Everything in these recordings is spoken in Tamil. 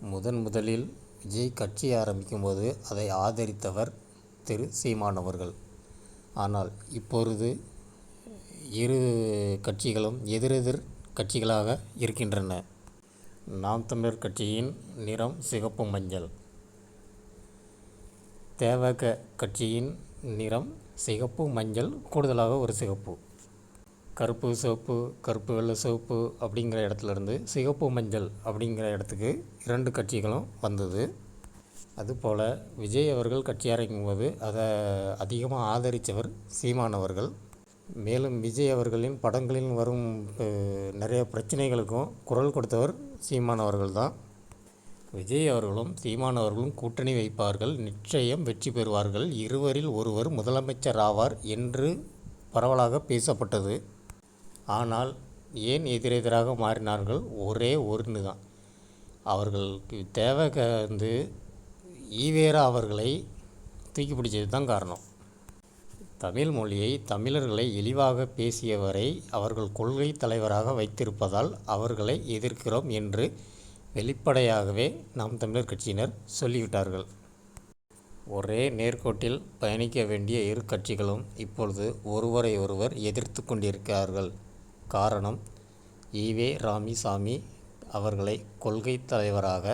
முதன் முதலில் விஜய் கட்சி ஆரம்பிக்கும் போது அதை ஆதரித்தவர் திரு சீமான் அவர்கள். ஆனால் இப்பொழுது இரு கட்சிகளும் எதிரெதிர் கட்சிகளாக இருக்கின்றன. நாம் தமிழர் கட்சியின் நிறம் சிகப்பு மஞ்சள். தேவக கட்சியின் நிறம் சிகப்பு மஞ்சள் கூடுதலாக ஒரு சிகப்பு. கருப்பு சிவப்பு கருப்பு வெள்ளை சிவப்பு அப்படிங்கிற இடத்துலேருந்து சிகப்பு மஞ்சள் அப்படிங்கிற இடத்துக்கு இரண்டு கட்சிகளும் வந்தது. அதுபோல் விஜய் அவர்கள் கட்சி போது அதை அதிகமாக ஆதரித்தவர் சீமான் அவர்கள். மேலும் விஜய் அவர்களின் படங்களில் வரும் நிறைய பிரச்சனைகளுக்கும் குரல் கொடுத்தவர் சீமான் அவர்கள் தான். விஜய் அவர்களும் சீமான் அவர்களும் கூட்டணி வைப்பார்கள். நிச்சயம் வெற்றி பெறுவார்கள். இருவரில் ஒருவர் முதலமைச்சர் ஆவார் என்று பரவலாக பேசப்பட்டது. ஆனால் ஏன் எதிரெதிராக மாறினார்கள்? ஒரே ஒன்று தான். அவர்களுக்கு தேவை வந்து ஈவேரா அவர்களை தூக்கி பிடிச்சது தான் காரணம். தமிழ் மொழியை தமிழர்களை இழிவாக பேசியவரை அவர்கள் கொள்கை தலைவராக வைத்திருப்பதால் அவர்களை எதிர்க்கிறோம் என்று வெளிப்படையாகவே நாம் தமிழர் கட்சியினர் சொல்லிவிட்டார்கள். ஒரே நேர்கோட்டில் பயணிக்க வேண்டிய இரு கட்சிகளும் இப்பொழுது ஒருவரை ஒருவர் எதிர்த்து கொண்டிருக்கிறார்கள். காரணம் ஈவே ராமசாமி அவர்களை கொள்கைத் தலைவராக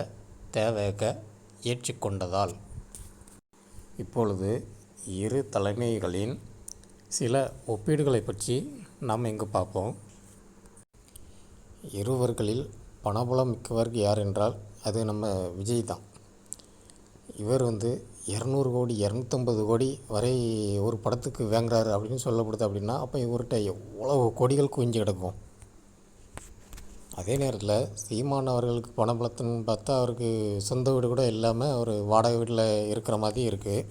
தவேக ஏற்றுக்கொண்டதால் இப்பொழுது இரு தலைமைகளின் சில ஒப்பீடுகளை பற்றி நாம் இங்கு பார்ப்போம். இருவர்களில் பணபலம் மிக்கவர் யார் என்றால் அது நம்ம விஜய் தான். இவர் வந்து இரநூறு கோடி இரநூத்தம்பது கோடி வரை ஒரு படத்துக்கு வாங்குறாரு அப்படின்னு சொல்லப்படுது அப்படின்னா அப்போ இவர்கிட்ட எவ்வளோ கோடிகள் குவிஞ்சு கிடக்கும்? அதே நேரத்தில் சீமான் அவர்களுக்கு பணபலத்துன்னு பார்த்தா அவருக்கு சொந்த வீடு கூட இல்லாமல் அவர் வாடகை வீட்டில் இருக்கிற மாதிரி இருக்குது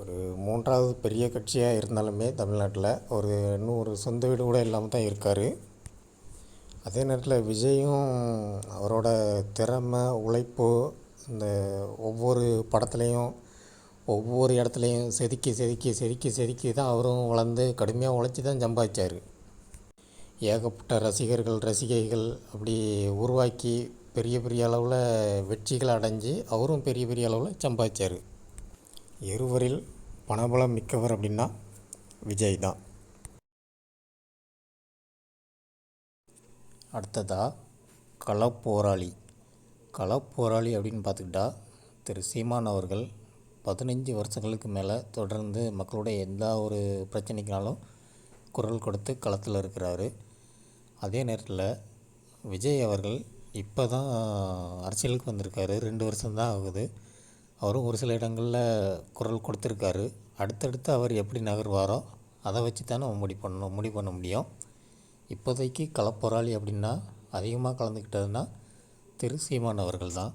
ஒரு மூன்றாவது பெரிய கட்சியாக இருந்தாலுமே தமிழ்நாட்டில் ஒரு இன்னும் ஒரு சொந்த வீடு கூட இல்லாமல் தான் இருக்கார். அதே நேரத்தில் விஜயும் அவரோட திறமை உழைப்பு இந்த ஒவ்வொரு படத்துலேயும் ஒவ்வொரு இடத்துலையும் செதுக்கி செதுக்கி செதுக்கி செதுக்கி தான் அவரும் வளர்ந்து கடுமையாக உழைச்சி தான் சம்பாதிச்சார். ஏகப்பட்ட ரசிகர்கள் ரசிகைகள் அப்படி உருவாக்கி பெரிய பெரிய அளவில் வெற்றிகள் அடைஞ்சு அவரும் பெரிய பெரிய அளவில் சம்பாதிச்சார். இருவரில் பணபலம் மிக்கவர் அப்படின்னா விஜய் தான். அடுத்ததாக களப்போராளி. களப்போராளி அப்படின்னு பார்த்துக்கிட்டா திரு சீமான் அவர்கள் பதினஞ்சு வருஷங்களுக்கு மேலே தொடர்ந்து மக்களுடைய எந்த ஒரு பிரச்சனைக்குனாலும் குரல் கொடுத்து களத்தில் இருக்கிறாரு. அதே நேரத்தில் விஜய் அவர்கள் இப்போ தான் அரசியலுக்கு வந்திருக்காரு. ரெண்டு வருஷம்தான் ஆகுது. அவரும் ஒரு சில இடங்களில் குரல் கொடுத்துருக்காரு. அடுத்தடுத்து அவர் எப்படி நகர்வாரோ அதை வச்சு தான் நம்ம முடிவு பண்ணணும் முடிவு பண்ண முடியும். இப்போதைக்கு களப்போராளி அப்படின்னா அதிகமாக கலந்துக்கிட்டதுன்னா திரு சீமான் அவர்கள் தான்.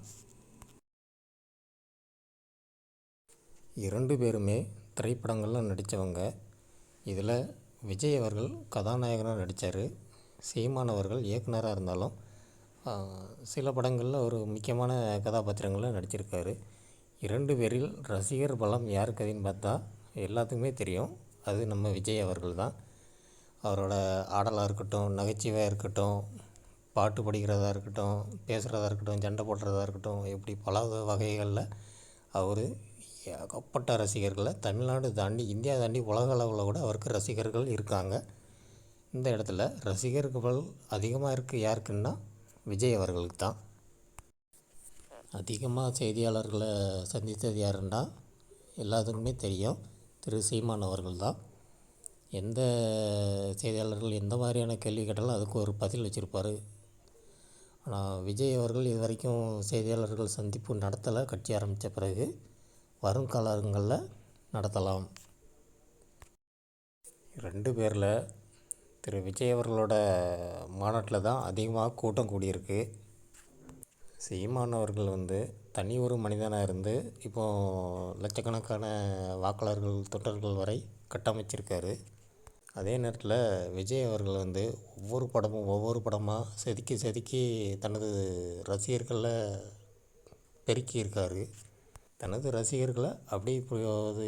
இரண்டு பேருமே திரைப்படங்களில் நடித்தவங்க இதில் விஜய் அவர்கள் கதாநாயகனாக நடித்தார் சீமான் அவர்கள் இயக்குனராக இருந்தாலும் சில படங்களில் ஒரு முக்கியமான கதாபாத்திரங்களில் நடிச்சிருக்காரு. இரண்டு பேரில் ரசிகர் பலம் யாருக்குதுன்னு பார்த்தா எல்லாத்துக்குமே தெரியும். அது நம்ம விஜய் அவர்கள் தான். அவரோட ஆடலாக இருக்கட்டும் நகைச்சுவையாக இருக்கட்டும் பாட்டு படிக்கிறதா இருக்கட்டும் பேசுகிறதா இருக்கட்டும் சண்டை போடுறதா இருக்கட்டும் இப்படி பல வகைகளில் அவர் ஏகப்பட்ட ரசிகர்களை தமிழ்நாடு தாண்டி இந்தியா தாண்டி உலக அளவில் கூட அவருக்கு ரசிகர்கள் இருக்காங்க. இந்த இடத்துல ரசிகர்கள் அதிகமாக இருக்குது யாருக்குன்னா விஜய் அவர்களுக்கு தான். அதிகமாக செய்தியாளர்களை சந்தித்தது யாருன்னா எல்லாத்துக்குமே தெரியும். திரு. சீமான் அவர்கள் தான். எந்த செய்தியாளர்கள் எந்த மாதிரியான கேள்வி கேட்டாலும் அதுக்கு ஒரு பதில் வச்சுருப்பார். ஆனால் விஜய் அவர்கள் இது வரைக்கும் செய்தியாளர்கள் சந்திப்பு நடத்தலை கட்சி ஆரம்பித்த பிறகு வரும் காலங்களில் நடத்தலாம். ரெண்டு பேரில் திரு விஜய் அவர்களோட மாநாட்டில் தான் அதிகமாக கூட்டம் கூடியிருக்கு. சீமானவர்கள் வந்து தனி ஒரு மனிதனாக இருந்து இப்போது லட்சக்கணக்கான வாக்காளர்கள் தொண்டர்கள் வரை கட்டமைச்சிருக்காரு. அதே நேரத்தில் விஜய் அவர்கள் வந்து ஒவ்வொரு படமும் ஒவ்வொரு படமாக செதுக்கி செதுக்கி தனது ரசிகர்களை பெருக்கியிருக்காரு. தனது ரசிகர்களை அப்படியே இப்போது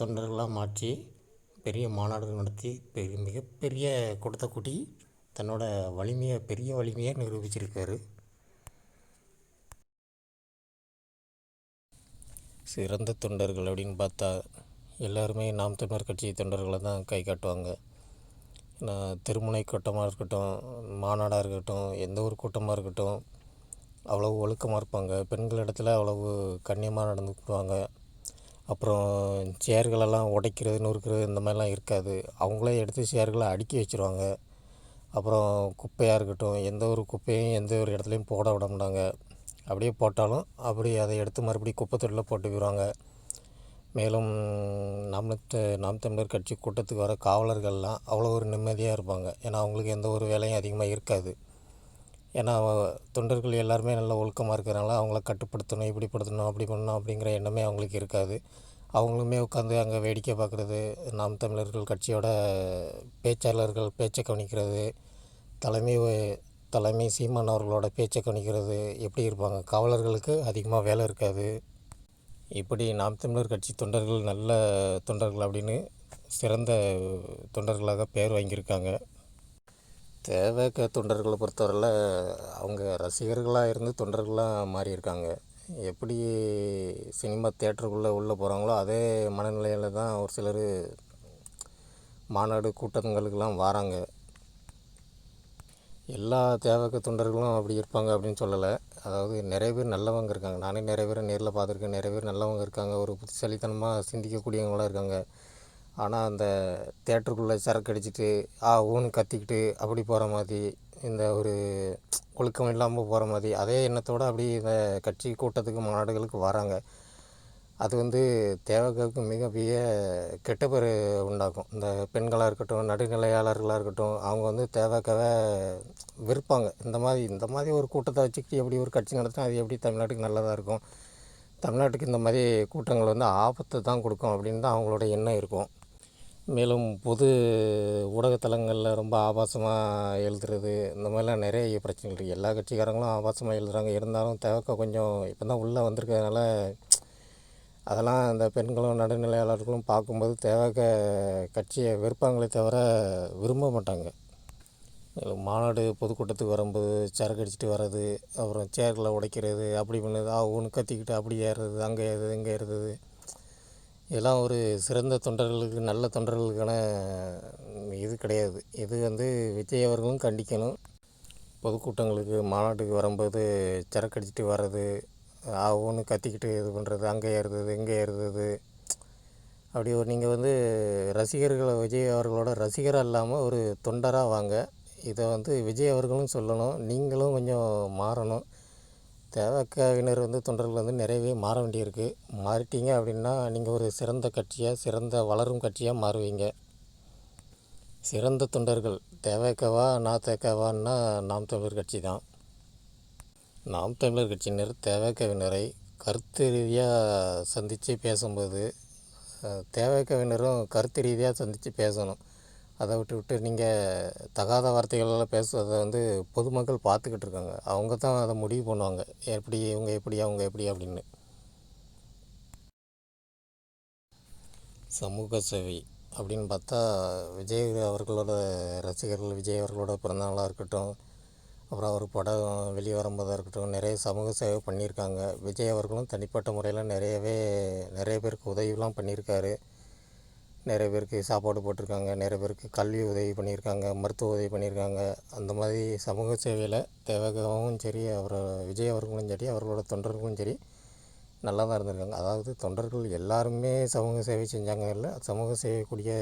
தொண்டர்களாக மாற்றி பெரிய மாநாடுகள் நடத்தி பெரிய மிகப்பெரிய கூட்டத்தை கூட்டி தன்னோட வலிமையை பெரிய வலிமையை நிரூபிச்சிருக்காரு. சிறந்த தொண்டர்கள் அப்படின்னு பார்த்தா எல்லாருமே நாம் தமிழர் கட்சி தொண்டர்களை தான் கை காட்டுவாங்க. நான் திருமுனை கூட்டமாக இருக்கட்டும் மாநாடாக இருக்கட்டும் எந்த ஒரு கூட்டமாக இருக்கட்டும் அவ்வளவு ஒழுக்கமாக இருப்பாங்க. பெண்கள் இடத்துல அவ்வளவு கண்ணியமாக நடந்துக்குவாங்க அப்புறம் சேர்களெல்லாம் உடைக்கிறது நொறுக்கிறது இந்த மாதிரிலாம் இருக்காது. அவங்களே எடுத்து சேர்களை அடுக்கி வச்சுருவாங்க. அப்புறம் குப்பையாக இருக்கட்டும் எந்த ஒரு குப்பையும் எந்த ஒரு இடத்துலையும் போட விட மாட்டாங்க. அப்படியே போட்டாலும் அப்படி அதை எடுத்து மறுபடியும் குப்பை தொட்டியில் போட்டு போயிடுவாங்க மேலும் நாம் த- நாம் தமிழர் கட்சி கூட்டத்துக்கு வர காவலர்கள்லாம் அவ்வளோ ஒரு நிம்மதியாக இருப்பாங்க. ஏன்னா அவங்களுக்கு எந்த ஒரு வேலையும் அதிகமாக இருக்காது. ஏன்னா தொண்டர்கள் எல்லாருமே நல்ல ஒழுக்கமாக இருக்கிறனால அவங்கள கட்டுப்படுத்தணும் இப்படி படுத்தணும் அப்படி பண்ணணும் அப்படிங்கிற எண்ணமே அவங்களுக்கு இருக்காது. அவங்களுமே உட்காந்து அங்கே வேடிக்கை பார்க்குறது நாம் தமிழர்கள் கட்சியோட பேச்சாளர்கள் பேச்சை கவனிக்கிறது தலைமை தலைமை சீமான் அவர்களோட பேச்சை கவனிக்கிறது எப்படி இருப்பாங்க? காவலர்களுக்கு அதிகமாக வேலை இருக்காது. இப்படி நாம் தமிழர் கட்சி தொண்டர்கள் நல்ல தொண்டர்கள் அப்படின்னு சிறந்த தொண்டர்களாக பெயர் வாங்கியிருக்காங்க. தேவைக்க தொண்டர்களை பொறுத்தவரையில் அவங்க ரசிகர்களாக இருந்து தொண்டர்களாக மாறியிருக்காங்க. எப்படி சினிமா தேட்டருக்குள்ளே உள்ளே போகிறாங்களோ அதே மனநிலையில் தான் ஒரு சிலர் மாநாடு கூட்டங்களுக்கெல்லாம் வராங்க. எல்லா தேவக தொண்டர்களும் அப்படி இருப்பாங்க அப்படின்னு சொல்லலை. அதாவது நிறைய பேர் நல்லவங்க இருக்காங்க. நானே நிறைய பேரை நேரில் பார்த்துருக்கேன். நிறைய பேர் நல்லவங்க இருக்காங்க. ஒரு புத்திசாலித்தனமாக சிந்திக்கக்கூடியவங்களாம் இருக்காங்க. ஆனால் அந்த தேட்டருக்குள்ளே சரக்கு அடிச்சுட்டு ஆ ஊன்னு கத்திக்கிட்டு அப்படி போகிற மாதிரி இந்த ஒரு ஒழுக்கம் இல்லாமல் போகிற மாதிரி அதே எண்ணத்தோடு அப்படி இந்த கட்சி கூட்டத்துக்கு மாநாடுகளுக்கு வராங்க. அது வந்து தேவகாவுக்கு மிகப்பெரிய கெட்ட பேர் உண்டாக்கும். இந்த பெண்களாக இருக்கட்டும் நடுநிலையாளர்களாக இருக்கட்டும் அவங்க வந்து தேவக்காவை வெறுப்பாங்க. இந்த மாதிரி இந்த மாதிரி ஒரு கூட்டத்தை வச்சுக்கிட்டு எப்படி ஒரு கட்சி நடத்தினா அது எப்படி தமிழ்நாட்டுக்கு நல்லதாக இருக்கும்? தமிழ்நாட்டுக்கு இந்த மாதிரி கூட்டங்கள் வந்து ஆபத்தை தான் கொடுக்கும் அப்படின்னு தான் அவங்களோட எண்ணம் இருக்கும். மேலும் பொது ஊடகத்தலங்களில் ரொம்ப ஆபாசமாக எழுதுறது இந்த மாதிரிலாம் நிறைய பிரச்சனைகள் இருக்குது எல்லா கட்சிக்காரங்களும் ஆபாசமாக எழுதுறாங்க. இருந்தாலும் தேவக்கா கொஞ்சம் இப்போ தான் உள்ளே வந்திருக்கிறதுனால அதெல்லாம் அந்த பெண்களும் நடுநிலையாளர்களும் பார்க்கும்போது தேவக கட்சியை வெறுப்பாங்களே தவிர விரும்ப மாட்டாங்க. மாநாடு பொதுக்கூட்டத்துக்கு வரும்போது சரக்கு அடிச்சுட்டு வர்றது அப்புறம் சேரில் உடைக்கிறது அப்படி பண்ணுறது ஆ ஒன்று கத்திக்கிட்டு அப்படி ஏறுறது அங்கே ஏறுறது இங்கே ஏறுறது. இதெல்லாம் ஒரு சிறந்த தொண்டர்களுக்கு நல்ல தொண்டர்களுக்கான இது கிடையாது. இது வந்து விஜய் அவர்களும் கண்டிக்கணும். பொதுக்கூட்டங்களுக்கு மாநாட்டுக்கு வரும்போது சரக்கு அடிச்சுட்டு வர்றது ஒன்று கத்திக்கிட்டு இது பண்ணுறது அங்கே ஏறுறது இங்கே ஏறுறது. அப்படி ஒரு நீங்கள் வந்து ரசிகர்களை விஜய் அவர்களோட ரசிகராக இல்லாமல் ஒரு தொண்டராக வாங்க. இதை வந்து விஜய் அவர்களும் சொல்லணும். நீங்களும் கொஞ்சம் மாறணும். தேவக்காவினர் வந்து தொண்டர்கள் வந்து நிறையவே மாற வேண்டியிருக்கு. மாறிட்டீங்க அப்படின்னா நீங்கள் ஒரு சிறந்த கட்சியாக சிறந்த வளரும் கட்சியாக மாறுவீங்க. சிறந்த தொண்டர்கள் தேவைக்கவா நா தேக்கவான்னா நாம் தமிழர் கட்சி தான். நாம் தமிழர் கட்சியினர் தேவைக்கவினரை கருத்து ரீதியாக சந்தித்து பேசும்போது தேவைக்கவினரும் கருத்து ரீதியாக சந்தித்து பேசணும். அதை விட்டு விட்டு நீங்கள் தகாத வார்த்தைகளெல்லாம் பேசுவதை வந்து பொதுமக்கள் பார்த்துக்கிட்டு இருக்காங்க. அவங்க தான் அதை முடிவு பண்ணுவாங்க. எப்படி இவங்க எப்படி அவங்க எப்படி அப்படின்னு. சமூக சேவை அப்படின்னு பார்த்தா விஜய் அவர்களோட ரசிகர்கள் விஜய் அவர்களோட பிறந்தநாளாக இருக்கட்டும் அப்புறம் அவர் படம் வெளியே வரும்போதாக இருக்கட்டும் நிறைய சமூக சேவை பண்ணியிருக்காங்க. விஜய் அவர்களும் தனிப்பட்ட முறையில் நிறையவே நிறைய பேருக்கு உதவிலாம் பண்ணியிருக்காரு. நிறைய பேருக்கு சாப்பாடு போட்டிருக்காங்க நிறைய பேருக்கு கல்வி உதவி பண்ணியிருக்காங்க மருத்துவ உதவி பண்ணியிருக்காங்க. அந்த மாதிரி சமூக சேவையில் தேவகாவும் சரி அவர் விஜய் அவர்களும் சரி அவர்களோட தொண்டர்களும் சரி நல்லா தான் இருந்திருக்காங்க. அதாவது தொண்டர்கள் எல்லாருமே சமூக சேவை செஞ்சாங்க இல்லை சமூக சேவைக்கூடிய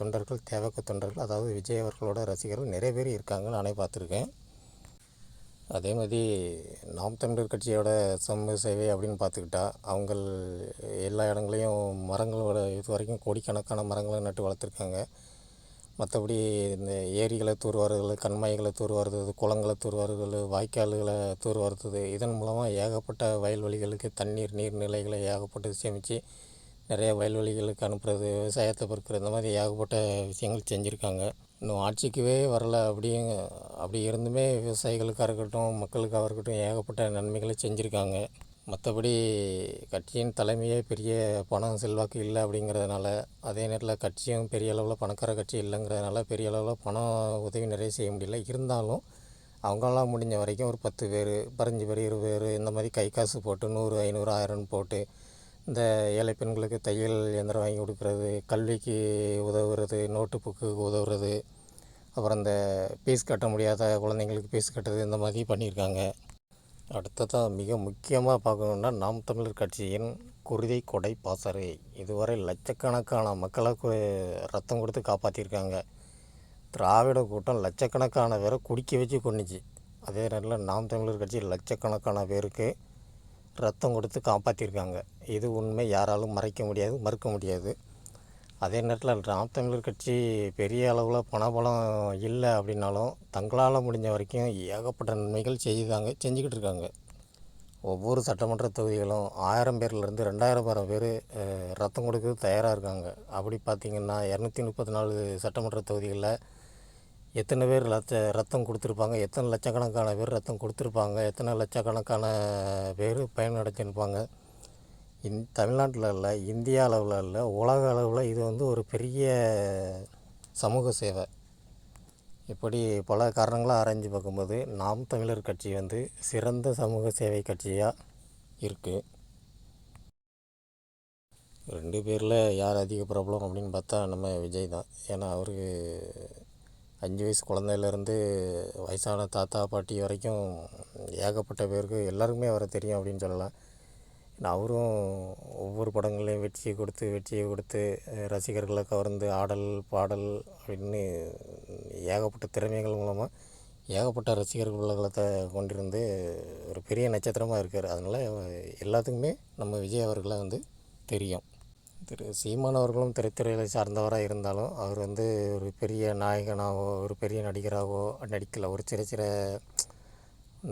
தொண்டர்கள் தேவக தொண்டர்கள் அதாவது விஜய் அவர்களோட ரசிகர்கள் நிறைய பேர் இருக்காங்க நானே பார்த்துருக்கேன். அதே மாதிரி நாம் தமிழர் கட்சியோட சமூக சேவை அப்படின்னு பார்த்துக்கிட்டா அவங்கள் எல்லா இடங்களையும் மரங்களோட இது வரைக்கும் கோடிக்கணக்கான மரங்களை நட்டு வளர்த்துருக்காங்க. மற்றபடி இந்த ஏரிகளை தூர்வாருதல் கண்மாய்களை தூர்வாருறது குளங்களை தூர்வாருதல் வாய்க்கால்களை தூர்வாருறது இதன் மூலமாக ஏகப்பட்ட வயல்வெளிகளுக்கு தண்ணீர் நீர்நிலைகளை ஏகப்பட்டு சேமித்து நிறைய வயல்வெளிகளுக்கு அனுப்புறது விவசாயத்தை பொறுக்கிறது இந்த மாதிரி ஏகப்பட்ட விஷயங்கள் செஞ்சுருக்காங்க. இன்னும் ஆட்சிக்கவே வரல. அப்படிங்க அப்படி இருந்துமே விவசாயிகளுக்காக இருக்கட்டும் மக்களுக்காக இருக்கட்டும் ஏகப்பட்ட நன்மைகளை செஞ்சுருக்காங்க. மற்றபடி கட்சியின் தலைமையே பெரிய பணம் செல்வாக்கு இல்லை அப்படிங்கிறதுனால அதே நேரத்தில் கட்சியும் பெரிய அளவில் பணக்கார கட்சி இல்லைங்கிறதுனால பெரிய அளவில் பணம் உதவி நிறைய செய்ய முடியல. இருந்தாலும் அவங்களாம் முடிஞ்ச வரைக்கும் ஒரு பத்து பேர் பதினஞ்சு பேர் இருபது பேர் இந்த மாதிரி கை காசு போட்டு நூறு ஐநூறு ஆயிரம்னு போட்டு இந்த ஏழை பெண்களுக்கு தையல் இயந்திரம் வாங்கி கொடுக்குறது கல்விக்கு உதவுறது நோட்டு புக்குக்கு உதவுறது அப்புறம் இந்த ஃபீஸ் கட்ட முடியாத குழந்தைங்களுக்கு ஃபீஸ் கட்டுறது இந்த மாதிரி பண்ணியிருக்காங்க. அடுத்ததாக மிக முக்கியமாக பார்க்கணுன்னா நாம் தமிழர் கட்சியின் குருதை கொடை பாசறை. இதுவரை லட்சக்கணக்கான மக்களை ரத்தம் கொடுத்து காப்பாற்றியிருக்காங்க திராவிட கூட்டம் லட்சக்கணக்கான பேரை குடிக்க வச்சு கொன்னுச்சு. அதே நேரத்தில் நாம் தமிழர் கட்சி லட்சக்கணக்கான பேருக்கு ரத்தம் கொடுத்து காப்பாற்றிருக்காங்க இது உண்மை. யாராலும் மறைக்க முடியாது மறுக்க முடியாது. அதே நேரத்தில் நாம் தமிழர் கட்சி பெரிய அளவில் பணபலம் இல்லை அப்படின்னாலும் தங்களால் முடிஞ்ச வரைக்கும் ஏகப்பட்ட நன்மைகள் செய்தாங்க செஞ்சுக்கிட்டு இருக்காங்க. ஒவ்வொரு சட்டமன்ற தொகுதிகளும் ஆயிரம் பேர்லேருந்து ரெண்டாயிரம் பேரம் பேர் ரத்தம் கொடுக்க தயாராக இருக்காங்க. அப்படி பார்த்திங்கன்னா இரநூத்தி முப்பத்தி நாலு சட்டமன்ற தொகுதிகளில் எத்தனை பேர் லட்ச ரத்தம் கொடுத்துருப்பாங்க? எத்தனை லட்சக்கணக்கான பேர் ரத்தம் கொடுத்துருப்பாங்க? எத்தனை லட்சக்கணக்கான பேர் பயனடைஞ்சிருப்பாங்க? இந் தமிழ்நாட்டில் இல்லை இந்தியா அளவில் இல்லை உலக அளவில் இது வந்து ஒரு பெரிய சமூக சேவை. இப்படி பல காரணங்களை ஆராய்ஞ்சு பார்க்கும்போது நாம் தமிழர் கட்சி வந்து சிறந்த சமூக சேவை கட்சியாக இருக்குது ரெண்டு பேரில் யார் அதிக பிரபலம் அப்படின்னு பார்த்தா நம்ம விஜய் தான். ஏன்னா அவருக்கு அஞ்சு வயசு குழந்தையிலேருந்து வயசான தாத்தா பாட்டி வரைக்கும் ஏகப்பட்ட பேருக்கு எல்லாருக்குமே அவரை தெரியும் அப்படின்னு சொல்லலாம். ஏன்னா அவரும் ஒவ்வொரு படங்களையும் வெற்றியை கொடுத்து வெற்றியை கொடுத்து ரசிகர்களை கவர்ந்து ஆடல் பாடல் அப்படின்னு ஏகப்பட்ட திறமைகள் மூலமாக ஏகப்பட்ட ரசிகர்கள் உலகத்தை கொண்டிருந்து ஒரு பெரிய நட்சத்திரமாக இருக்கார். அதனால் எல்லாத்துக்குமே நம்ம விஜய் அவர்களை வந்து தெரியும். திரு சீமான் அவர்களும் திரைத்துறையை சார்ந்தவராக இருந்தாலும் அவர் வந்து ஒரு பெரிய நாயகனாகவோ ஒரு பெரிய நடிகராகவோ நடிக்கலை. ஒரு சிறு சிற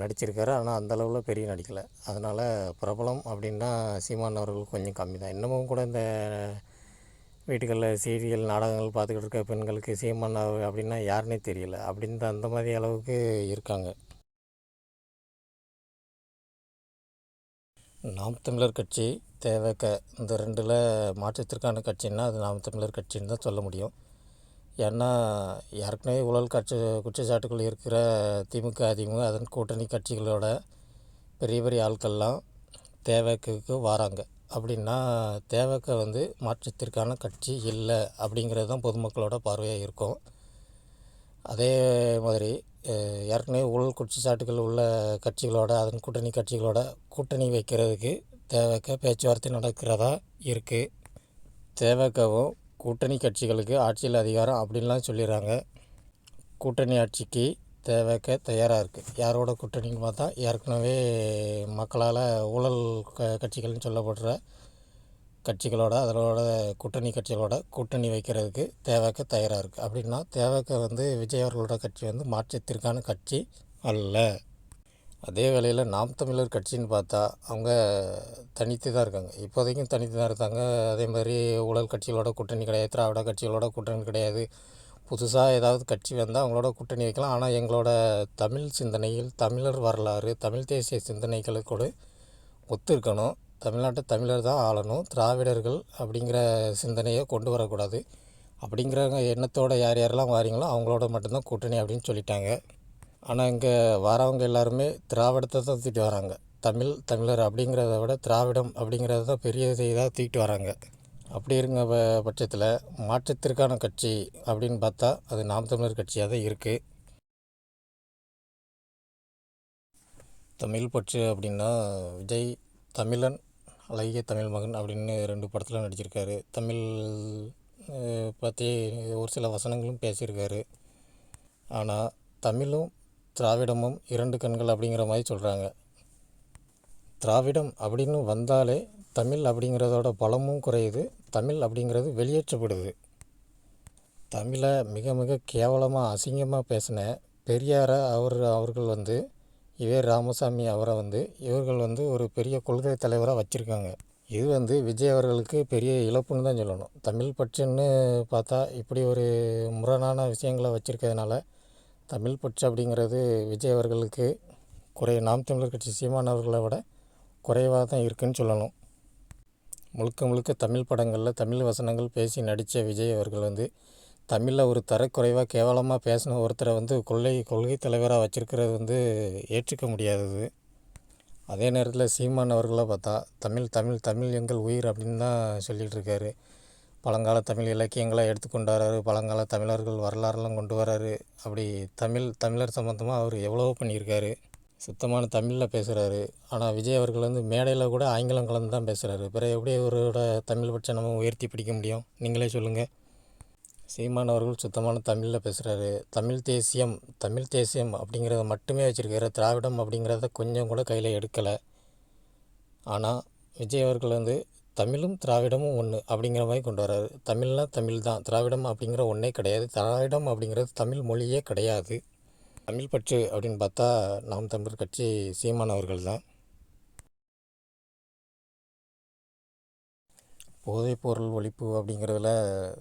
நடிச்சிருக்காரு. ஆனால் அந்த அளவில் பெரிய நடிக்கலை. அதனால் பிரபலம் அப்படின்னா சீமான் அவர்கள் கொஞ்சம் கம்மி தான். இன்னமும் கூட இந்த வீட்டுகளில் சீரியல் நாடகங்கள் பார்த்துக்கிட்டு இருக்க பெண்களுக்கு சீமான் அவர் அப்படின்னா யாருன்னே தெரியல. அப்படின்னு அந்த மாதிரி அளவுக்கு இருக்காங்க. நாம் தமிழர் கட்சி தேவைக்க இந்த ரெண்டில் மாற்றத்திற்கான கட்சின்னா அது நாம் தமிழர் கட்சின்னு தான் சொல்ல முடியும். ஏன்னா ஏற்கனவே ஊழல் கட்சி குற்றச்சாட்டுகள் இருக்கிற திமுக அதிமுக அதன் கூட்டணி கட்சிகளோட பெரிய பெரிய ஆட்கள்லாம் தேவைக்கு வராங்க. அப்படின்னா தேவைக்க வந்து மாற்றத்திற்கான கட்சி இல்லை அப்படிங்கிறது தான் பொதுமக்களோட பார்வையாக இருக்கும். அதே மாதிரி ஏற்கனவே ஊழல் குற்றச்சாட்டுகள் உள்ள கட்சிகளோட அதன் கூட்டணி கட்சிகளோட கூட்டணி வைக்கிறதுக்கு தேவைக்க பேச்சுவார்த்தை நடக்கிறதா இருக்குது தேவைக்கவும் கூட்டணி கட்சிகளுக்கு ஆட்சியில் அதிகாரம் அப்படின்லாம் சொல்லிடுறாங்க. கூட்டணி ஆட்சிக்கு தேவைக்க தயாராக இருக்குது யாரோட கூட்டணின்னு பார்த்தா ஏற்கனவே மக்களால் ஊழல் க கட்சிகள்னு சொல்லப்படுற கட்சிகளோட அதனோட கூட்டணி கட்சிகளோட கூட்டணி வைக்கிறதுக்கு தேவைக்க தயாராக இருக்குது அப்படின்னா தேவைக்க வந்து விஜய் அவர்களோட கட்சி வந்து மாற்றத்திற்கான கட்சி அல்ல. அதே வேளையில் நாம் தமிழர் கட்சின்னு பார்த்தா அவங்க தனித்து தான் இருக்காங்க. இப்போதைக்கும் தனித்து தான் இருக்காங்க. அதே மாதிரி ஊழல் கட்சிகளோட கூட்டணி கிடையாது திராவிட கட்சிகளோட கூட்டணி கிடையாது. புதுசாக ஏதாவது கட்சி வந்தால் அவங்களோட கூட்டணி வைக்கலாம். ஆனால் எங்களோட தமிழ் சிந்தனையில் தமிழர் வரலாறு தமிழ் தேசிய சிந்தனைகளுக்கூட ஒத்து இருக்கணும். தமிழ்நாட்டை தமிழர் தான் ஆளணும். திராவிடர்கள் அப்படிங்கிற சிந்தனையை கொண்டு வரக்கூடாது. அப்படிங்கிற எண்ணத்தோட யார் யாரெல்லாம் வாரீங்களோ அவங்களோட மட்டும்தான் கூட்டணி அப்படின்னு சொல்லிட்டாங்க. ஆனால் இங்கே வரவங்க எல்லாருமே திராவிடத்தை தான் தூக்கிட்டு வராங்க. தமிழ் தமிழர் அப்படிங்கிறத விட திராவிடம் அப்படிங்கிறத தான் பெரிய இதாக தூக்கிட்டு வராங்க. அப்படி இருங்க ப- பட்சத்தில் மாற்றத்திற்கான கட்சி அப்படின்னு பார்த்தா அது நாம் தமிழர் கட்சியாக தான் இருக்குது தமிழ் பற்று அப்படின்னா விஜய் தமிழன் அழகிய தமிழ் மகன் அப்படின்னு ரெண்டு படத்தில் நடிச்சிருக்காரு. தமிழ் பற்றி ஒரு சில வசனங்களும் பேசியிருக்காரு. ஆனால் தமிழும் திராவிடமும் இரண்டு கண்கள் அப்படிங்கிற மாதிரி சொல்கிறாங்க திராவிடம் அப்படின்னு வந்தாலே தமிழ் அப்படிங்கிறதோட பலமும் குறையுது தமிழ் அப்படிங்கிறது வெளியேற்றப்படுது. தமிழை மிக மிக கேவலமாக அசிங்கமாக பேசின பெரியாரை அவர் அவர்கள் வந்து இவே ராமசாமி அவரை வந்து இவர்கள் வந்து ஒரு பெரிய கொள்கை தலைவராக வச்சுருக்காங்க. இது வந்து விஜய் அவர்களுக்கு பெரிய இழப்புன்னு தான் சொல்லணும். தமிழ் பற்றுன்னு பார்த்தா இப்படி ஒரு முரணான விஷயங்களை வச்சுருக்கிறதுனால தமிழ் பற்று அப்படிங்கிறது விஜய் அவர்களுக்கு குறை நாம் தமிழர் கட்சி சீமான் அவர்களை விட குறைவாக தான் இருக்குன்னு சொல்லணும். முழுக்க முழுக்க தமிழ் படங்களில் தமிழ் வசனங்கள் பேசி நடித்த விஜய் அவர்கள் வந்து தமிழில் ஒரு தரக்குறைவாக கேவலமாக பேசின ஒருத்தரை வந்து கொள்கை கொள்கை தலைவராக வச்சுருக்கிறது வந்து ஏற்றுக்க முடியாதது. அதே நேரத்தில் சீமான் அவர்களை பார்த்தா தமிழ் தமிழ் தமிழ் எங்கள் உயிர் அப்படின்னு தான் சொல்லிகிட்டு இருக்காரு பழங்கால தமிழ் இலக்கியங்களை எடுத்துக்கொண்டு வராரு பழங்கால தமிழர்கள் வரலாறுலாம் கொண்டு வராரு. அப்படி தமிழ் தமிழர் சம்மந்தமாக அவர் எவ்வளவோ பண்ணியிருக்காரு. சுத்தமான தமிழில் பேசுகிறாரு ஆனால் விஜய் அவர்கள் வந்து மேடையில் கூட ஆங்கிலம் கலந்து தான் பேசுகிறாரு பிறகு எப்படி அவரோட தமிழ் பட்சம் நம்ம உயர்த்தி பிடிக்க முடியும்? நீங்களே சொல்லுங்கள் சீமான் அவர்கள் சுத்தமான தமிழில் பேசுகிறாரு தமிழ் தேசியம் தமிழ் தேசியம் அப்படிங்கிறத மட்டுமே வச்சுருக்காரு. திராவிடம் அப்படிங்கிறத கொஞ்சம் கூட கையில் எடுக்கலை. ஆனால் விஜய் அவர்கள் வந்து தமிழும் திராவிடமும் ஒன்று அப்படிங்கிற மாதிரி கொண்டு வர்றாரு. தமிழ்னால் தமிழ் தான். திராவிடம் அப்படிங்கிற ஒன்றே கிடையாது. திராவிடம் அப்படிங்கிறது தமிழ் மொழியே கிடையாது. தமிழ் பற்று அப்படின்னு பார்த்தா நாம் தமிழர் கட்சி சீமான் அவர்கள் தான். போதைப்பொருள் ஒழிப்பு அப்படிங்கிறதுல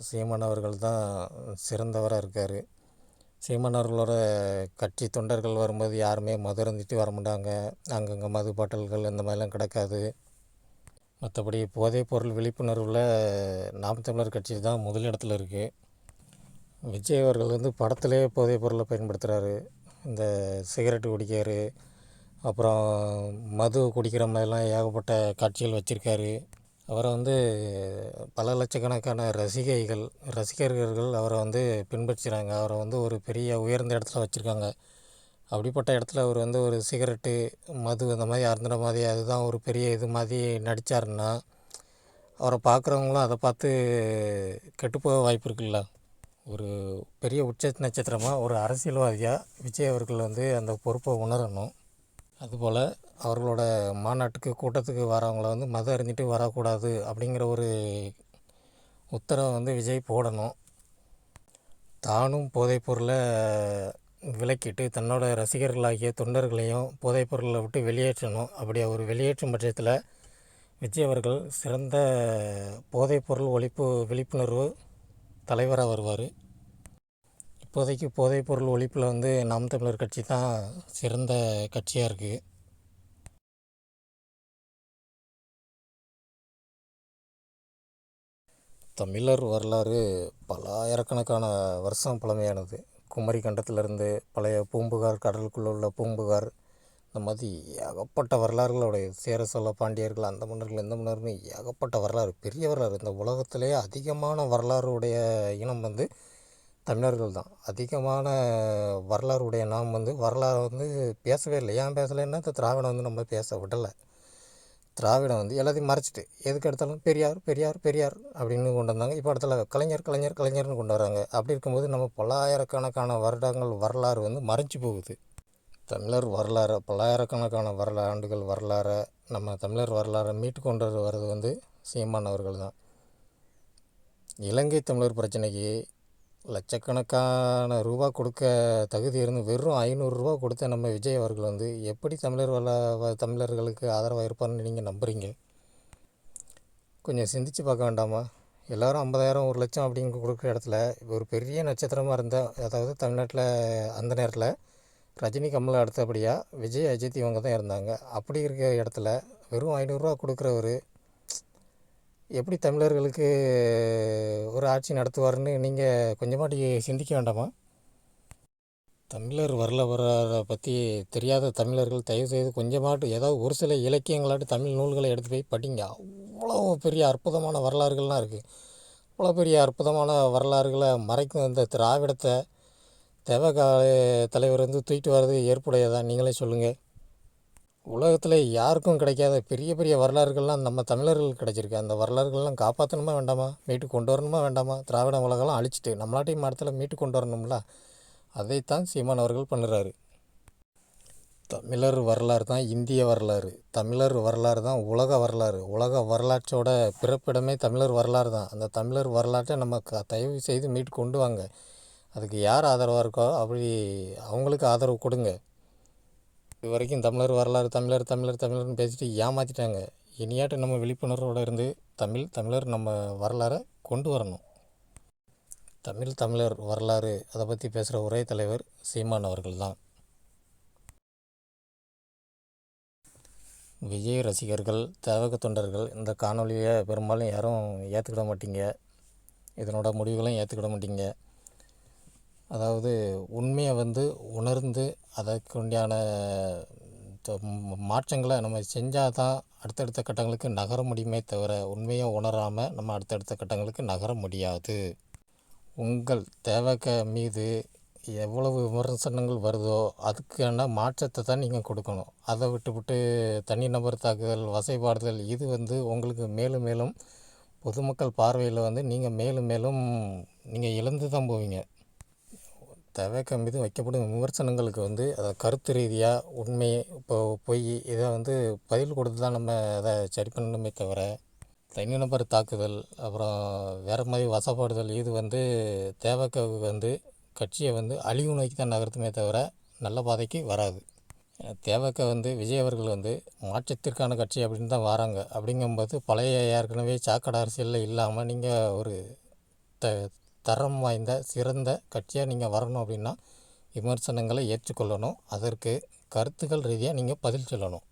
சீமான் அவர்கள் தான் சிறந்தவராக இருக்கார். சீமான் அவர்களோட கட்சி தொண்டர்கள் வரும்போது யாருமே மது அருந்திட்டு வர மாட்டாங்க. அங்கங்கே மது பாட்டல்கள் இந்த மாதிரிலாம் கிடக்காது. மற்றபடி போதைப்பொருள் விழிப்புணர்வில் நாம் தமிழர் கட்சி தான் முதலிடத்தில் இருக்குது விஜய் அவர்கள் வந்து படத்திலே போதைப் பொருளை பயன்படுத்துகிறாரு இந்த சிகரெட்டு குடிக்கார் அப்புறம் மது குடிக்கிற மாதிரிலாம் ஏகப்பட்ட காட்சிகள் வச்சுருக்காரு. அவரை வந்து பல லட்சக்கணக்கான ரசிகைகள் ரசிகர்கள் அவரை வந்து பின்பற்றுறாங்க அவரை வந்து ஒரு பெரிய உயர்ந்த இடத்துல வச்சுருக்காங்க. அப்படிப்பட்ட இடத்துல அவர் வந்து ஒரு சிகரெட்டு மது அந்த மாதிரி அருந்துன மாதிரி அதுதான் ஒரு பெரிய இது மாதிரி நடித்தாருன்னா அவரை பார்க்குறவங்களும் அதை பார்த்து கெட்டுப்போக வாய்ப்பு இருக்குல்ல? ஒரு பெரிய உச்ச நட்சத்திரமாக ஒரு அரசியல்வாதியாக விஜய் அவர்கள் வந்து அந்த பொறுப்பை உணரணும். அதுபோல் அவர்களோட மாநாட்டுக்கு கூட்டத்துக்கு வரவங்கள வந்து மதம் அறிஞ்சிட்டு வரக்கூடாது அப்படிங்கிற ஒரு உத்தரவை வந்து விஜய் போடணும். தானும் போதைப்பொருளை விலக்கிட்டு தன்னோட ரசிகர்களாகிய தொண்டர்களையும் போதைப்பொருளை விட்டு வெளியேற்றணும். அப்படி அவர் வெளியேற்றும் பட்சத்தில் விஜய் அவர்கள் சிறந்த போதைப்பொருள் ஒழிப்பு விழிப்புணர்வு தலைவராக வருவார். இப்போதைக்கு போதைப்பொருள் ஒழிப்பில் வந்து நாம் தமிழர் கட்சி தான் சிறந்த கட்சியாக இருக்குது தமிழர் வரலாறு பல்லாயிரக்கணக்கான வருஷம் பழமையானது. குமரி கண்டத்திலிருந்து பழைய பூம்புகார் கடலுக்குள்ளே உள்ள பூம்புகார் இந்த மாதிரி ஏகப்பட்ட வரலாறுகளுடைய சேர சோழ பாண்டியர்கள் அந்த மன்னர்கள் இந்த மன்னர்னு ஏகப்பட்ட வரலாறு பெரிய வரலாறு. இந்த உலகத்திலேயே அதிகமான வரலாறு உடைய இனம் வந்து தமிழர்கள் தான். அதிகமான வரலாறு உடைய நாம் வந்து வரலாறு வந்து பேசவே இல்லை. ஏன் பேசலைன்னா இந்த திராவிடம் வந்து நம்ம பேச விடலை. திராவிடம் வந்து எல்லாத்தையும் மறைச்சிட்டு எதுக்கு எடுத்தாலும் பெரியார் பெரியார் பெரியார் அப்படின்னு கொண்டு வந்தாங்க. இப்போ இடத்துல கலைஞர் கலைஞர் கலைஞர்னு கொண்டு வராங்க. அப்படி இருக்கும்போது நம்ம பல்லாயிரக்கணக்கான வருடங்கள் வரலாறு வந்து மறைஞ்சு போகுது. தமிழர் வரலாறு பல்லாயிரக்கணக்கான வரலாறு ஆண்டுகள் வரலாறை நம்ம தமிழர் வரலாறை மீட்டு கொண்டு வர்றது வந்து சீமான் அவர்கள் தான். இலங்கை தமிழர் பிரச்சனைக்கு லட்சக்கணக்கான ரூபா கொடுக்க தகுதி இருந்து வெறும் ஐநூறுரூவா கொடுத்த நம்ம விஜய் அவர்கள் வந்து எப்படி தமிழர் வள தமிழர்களுக்கு ஆதரவாக இருப்பார்னு நீங்கள் நம்புகிறீங்க கொஞ்சம் சிந்திச்சு பார்க்க வேண்டாமா? எல்லோரும் ஐம்பதாயிரம் ஒரு லட்சம் அப்படிங்க கொடுக்குற இடத்துல ஒரு பெரிய நட்சத்திரமாக இருந்தால் அதாவது தமிழ்நாட்டில் அந்த நேரத்தில் ரஜினி கமலா அடுத்தபடியாக விஜய் அஜித் இவங்க தான் இருந்தாங்க. அப்படி இருக்கிற இடத்துல வெறும் ஐநூறுரூவா கொடுக்குறவர் எப்படி தமிழர்களுக்கு ஒரு ஆட்சி நடத்துவார்னு நீங்கள் கொஞ்சமாட்டி சிந்திக்க வேண்டாமா? தமிழர் வரலாறை பற்றி தெரியாத தமிழர்கள் தயவுசெய்து கொஞ்சமாட்டு ஏதாவது ஒரு சில இலக்கியங்களாட்டு தமிழ் நூல்களை எடுத்து போய் படிங்க. அவ்வளோ பெரிய அற்புதமான வரலாறுகள்லாம் இருக்குது அவ்வளோ பெரிய அற்புதமான வரலாறுகளை மறைக்கும் இந்த திராவிடத்தை தேவகால தலைவர் வந்து தூக்கிட்டு வர்றது ஏற்புடையதான் நீங்களே சொல்லுங்கள் உலகத்தில் யாருக்கும் கிடைக்காத பெரிய பெரிய வரலாறுகள்லாம் நம்ம தமிழர்களுக்கு கிடைச்சிருக்கு. அந்த வரலாறுகள்லாம் காப்பாற்றணுமா வேண்டாமா? மீட்டு கொண்டு வரணுமா வேண்டாமா? திராவிட உலகெல்லாம் அழிச்சிட்டு நம்மளாட்டையும் மரத்தில் மீட்டு கொண்டு வரணும்ல? அதைத்தான் சீமான் அவர்கள் பண்ணுறாரு. தமிழர் வரலாறு தான் இந்திய வரலாறு. தமிழர் வரலாறு தான் உலக வரலாறு. உலக வரலாற்றோட பிறப்பிடமே தமிழர் வரலாறு தான். அந்த தமிழர் வரலாற்றை நம்ம க தயவு செய்து மீட்டு கொண்டு வாங்க. அதுக்கு யார் ஆதரவாக இருக்கோ அப்படி அவங்களுக்கு ஆதரவு கொடுங்க. இது வரைக்கும் தமிழர் வரலாறு தமிழர் தமிழர் தமிழர்னு பேசிட்டு ஏமாற்றிட்டாங்க இனியாட்டும் நம்ம விழிப்புணர்வோடு இருந்து தமிழ் தமிழர் நம்ம வரலாறை கொண்டு வரணும். தமிழ் தமிழர் வரலாறு அதை பற்றி பேசுகிற ஒரே தலைவர் சீமான் அவர்கள் தான். விஜய் ரசிகர்கள் தேவக தொண்டர்கள் இந்த காணொலியை பெரும்பாலும் யாரும் ஏற்றுக்கிட மாட்டீங்க. இதனோட முடிவுகளும் ஏற்றுக்கிட மாட்டீங்க. அதாவது உண்மையை வந்து உணர்ந்து அதற்குண்டான மாற்றங்களை நம்ம செஞ்சால் தான் அடுத்தடுத்த கட்டங்களுக்கு நகர முடியுமே தவிர உண்மையை உணராமல் நம்ம அடுத்தடுத்த கட்டங்களுக்கு நகர முடியாது. உங்கள் தேவைக்க மீது எவ்வளவு விமர்சனங்கள் வருதோ அதுக்கான மாற்றத்தை தான் நீங்கள் கொடுக்கணும். அதை விட்டுவிட்டு தனிநபர் தாக்குதல் வசைபாடுதல் இது வந்து உங்களுக்கு மேலும் மேலும் பொதுமக்கள் பார்வையில் வந்து நீங்கள் மேலும் மேலும் நீங்கள் இழந்து தான் போவீங்க. தவேக்க மீது வைக்கப்படும் விமர்சனங்களுக்கு வந்து அதை கருத்து ரீதியாக உண்மை இப்போ பொய் இதை வந்து பதில் கொடுத்து தான் நம்ம அதை சரி பண்ணணுமே தவிர தனிநபர் தாக்குதல் அப்புறம் வேறு மாதிரி வசப்பாடுதல் இது வந்து தேவக்காவுக்கு வந்து கட்சியை வந்து அழிவு நோக்கி தான் நகர்த்துமே தவிர நல்ல பாதைக்கு வராது. தேவக்க வந்து விஜய் அவர்கள் வந்து மாற்றத்திற்கான கட்சி அப்படின்னு தான் வராங்க. அப்படிங்கும்போது பழைய ஏற்கனவே சாக்கடை அரசியலில் இல்லாமல் நீங்கள் ஒரு த தரம் வாய்ந்த சிறந்த கட்சியாக நீங்கள் வரணும் அப்படின்னா விமர்சனங்களை ஏற்றுக்கொள்ளணும். அதற்கு கருத்துக்கள் ரீதியாக நீங்கள் பதில் சொல்லணும்.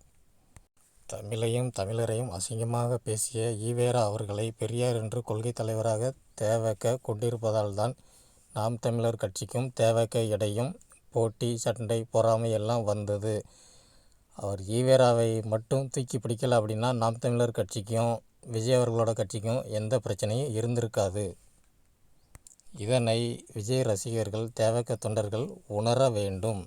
தமிழையும் தமிழரையும் அசிங்கமாக பேசிய ஈவேரா அவர்களை பெரியார் என்று கொள்கை தலைவராக தேவக்க கொண்டிருப்பதால் தான் நாம் தமிழர் கட்சிக்கும் தேவக்க இடையும் போட்டி சண்டை பொறாமை எல்லாம் வந்தது. அவர் ஈவேராவை மட்டும் தூக்கி பிடிக்கல அப்படின்னா நாம் தமிழர் கட்சிக்கும் விஜய் அவர்களோட கட்சிக்கும் எந்த பிரச்சனையும் இருந்திருக்காது. இதனை விஜய் ரசிகர்கள் தேவக்க தொண்டர்கள் உணர வேண்டும்.